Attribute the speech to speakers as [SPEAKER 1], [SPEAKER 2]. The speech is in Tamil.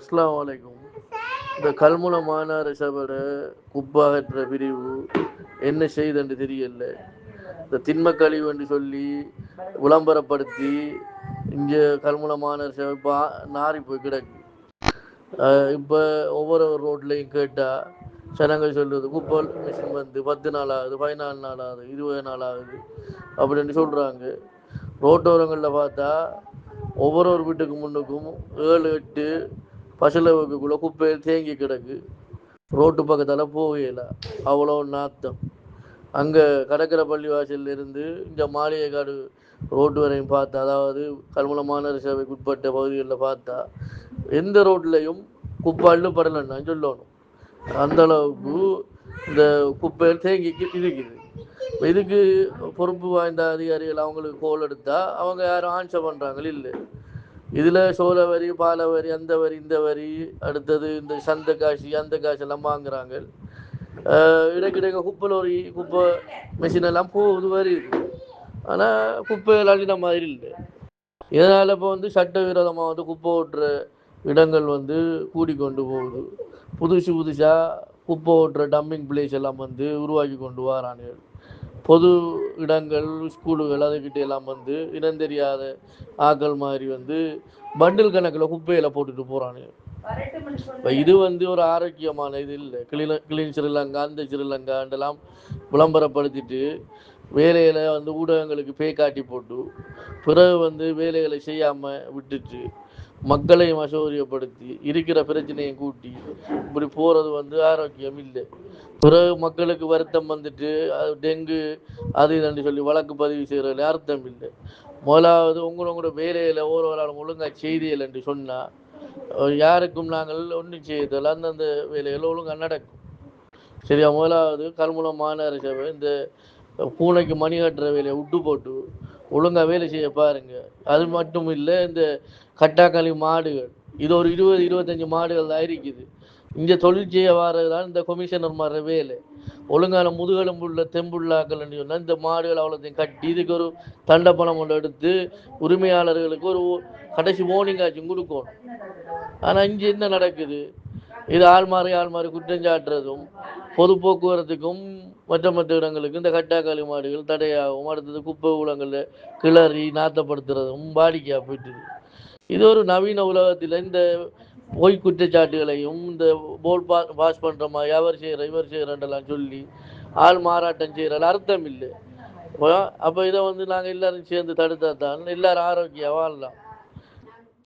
[SPEAKER 1] அஸ்லாம் வலைக்கும் இந்த கல்முல மாநகர சபையோட குப்பாகற்ற பிரிவு என்ன செய்தென்று தெரியல. இந்த திண்ம கழிவு என்று சொல்லி விளம்பரப்படுத்தி இங்கே கல்முல மாநகர சபை பா நாரி போய் கிடக்கு. இப்போ ஒவ்வொரு ரோட்லையும் கேட்டால் ஜனங்கள் சொல்றது குப்பை மிஷின் வந்து பத்து நாள் ஆகுது பதினாலு நாள் ஆகுது இருபது நாள் ஆகுது அப்படின்னு சொல்கிறாங்க ரோட்டோரங்களில் பார்த்தா ஒவ்வொரு ஒரு வீட்டுக்கு முன்னுக்கும் ஏழு எட்டு பசலவுக்குள்ள குப்பை தேங்கி கிடக்கு. ரோட்டு பக்கத்தால் போகல. அவ்வளோ நாத்தம். அங்கே கடற்கரை பள்ளிவாசல்ல இருந்து இந்த மாளிகைக்காடு ரோட்டு வரையும் பார்த்தா அதாவது கல்முனை மாநகர சபைக்கு உட்பட்ட பகுதிகளில் பார்த்தா எந்த ரோட்லையும் குப்பை அள்ளுப்படலைன்னு சொல்லணும். அந்த அளவுக்கு இந்த குப்பையில் தேங்கி இருக்குது. இதுக்கு பொறுப்பு வாய்ந்த அதிகாரிகள் அவங்களுக்கு கோல் எடுத்தா அவங்க யாரும் ஆன்சர் பண்ணுறாங்களே இல்லை. இதில் சோழ வரி பால வரி அந்த வரி இந்த வரி அடுத்தது இந்த சந்த காசு அந்த காசு எல்லாம் வாங்குறாங்க. ஆஹ் இடைக்கிடைக்க குப்பை லோரி குப்பை மிஷின் எல்லாம் போகுது வருது. ஆனால் குப்பைகள் அள்ளின மாதிரி இல்லை. இதனால் இப்போ வந்து சட்டவிரோதமாக வந்து குப்பை ஓட்டுற இடங்கள் வந்து கூடிக்கொண்டு போகுது. புதுசு புதுசாக குப்பை ஓட்டுற டம்பிங் பிளேஸ் எல்லாம் வந்து உருவாக்கி கொண்டு வரானுகள். பொது இடங்கள் ஸ்கூலுகள் அதுக்கிட்ட எல்லாம் வந்து இனம் தெரியாத ஆக்கள் மாதிரி வந்து பண்டில் கணக்கில் குப்பையில் போட்டுட்டு போகிறானுங்க இப்போ இது வந்து ஒரு ஆரோக்கியமான இது இல்லை. கிளீன கிளீன் ஸ்ரீலங்கா அந்த ஸ்ரீலங்காண்டெல்லாம் விளம்பரப்படுத்திட்டு வேலையில் வந்து ஊடகங்களுக்கு பே காட்டி போட்டு பிறகு வந்து வேலைகளை செய்யாமல் விட்டுட்டு மக்களையும் அசௌகரியப்படுத்தி இருக்கிற பிரச்சனையை கூட்டி இப்படி போகிறது வந்து ஆரோக்கியம் இல்லை. பிறகு மக்களுக்கு வருத்தம் வந்துட்டு அது டெங்கு அது இதுன்னு சொல்லி வழக்கு பதிவு செய்கிறதுல அர்த்தம் இல்லை. முதலாவது உங்களோட வேலையில் ஒருவரால் ஒழுங்காக செய்தியல் என்று சொன்னால் யாருக்கும் நாங்கள் ஒன்றும் செய்தல் அந்தந்த வேலைகள் ஒழுங்காக நடக்கும். சரியா? முதலாவது கல்முனை மாநகர சபை இந்த பூனைக்கு மணி கட்டுற வேலையை விட்டு போட்டு ஒழுங்காக வேலை செய்ய பாருங்க. அது மட்டும் இல்லை இந்த கட்டாக்களி மாடுகள். இது ஒரு இருபது இருபத்தஞ்சி மாடுகள் தான் இருக்குது. இங்கே தொழில் செய்ய வர்றது இந்த கொமிஷனர் மாற வேலை. ஒழுங்கான முதுகெலும்புள்ள தெம்புள்ளாக்கள் சொன்னால் இந்த மாடுகள் அவ்வளோத்தையும் கட்டி இதுக்கு ஒரு தண்டை பணம் கொண்டு எடுத்து உரிமையாளர்களுக்கு ஒரு கடைசி வார்னிங் ஆச்சும் கொடுக்கணும். ஆனால் இங்கே என்ன நடக்குது? இது ஆள் மாறி ஆள் மாறி குற்றம் சாட்டுறதும் பொது போக்குவரத்துக்கும் மற்ற மற்ற இடங்களுக்கு இந்த கட்டாக்காளி மாடுகள் தடையாகும். அடுத்தது குப்பை ஊலங்களில் கிளறி நாத்தப்படுத்துறதும் வாடிக்கையாக போயிட்டுது இது ஒரு நவீன உலகத்தில் இந்த பொய் குற்றச்சாட்டுகளையும் இந்த போல் பா பாஸ் பண்ணுறோமா எவர் செய்கிற இவர் செய்கிறன்றலாம் சொல்லி ஆள் மாறாட்டம் செய்கிற அர்த்தம் இல்லை. அப்போ இதை வந்து நாங்கள் எல்லாரும் சேர்ந்து தடுத்தா தான் எல்லாரும் ஆரோக்கியம் வாழலாம்.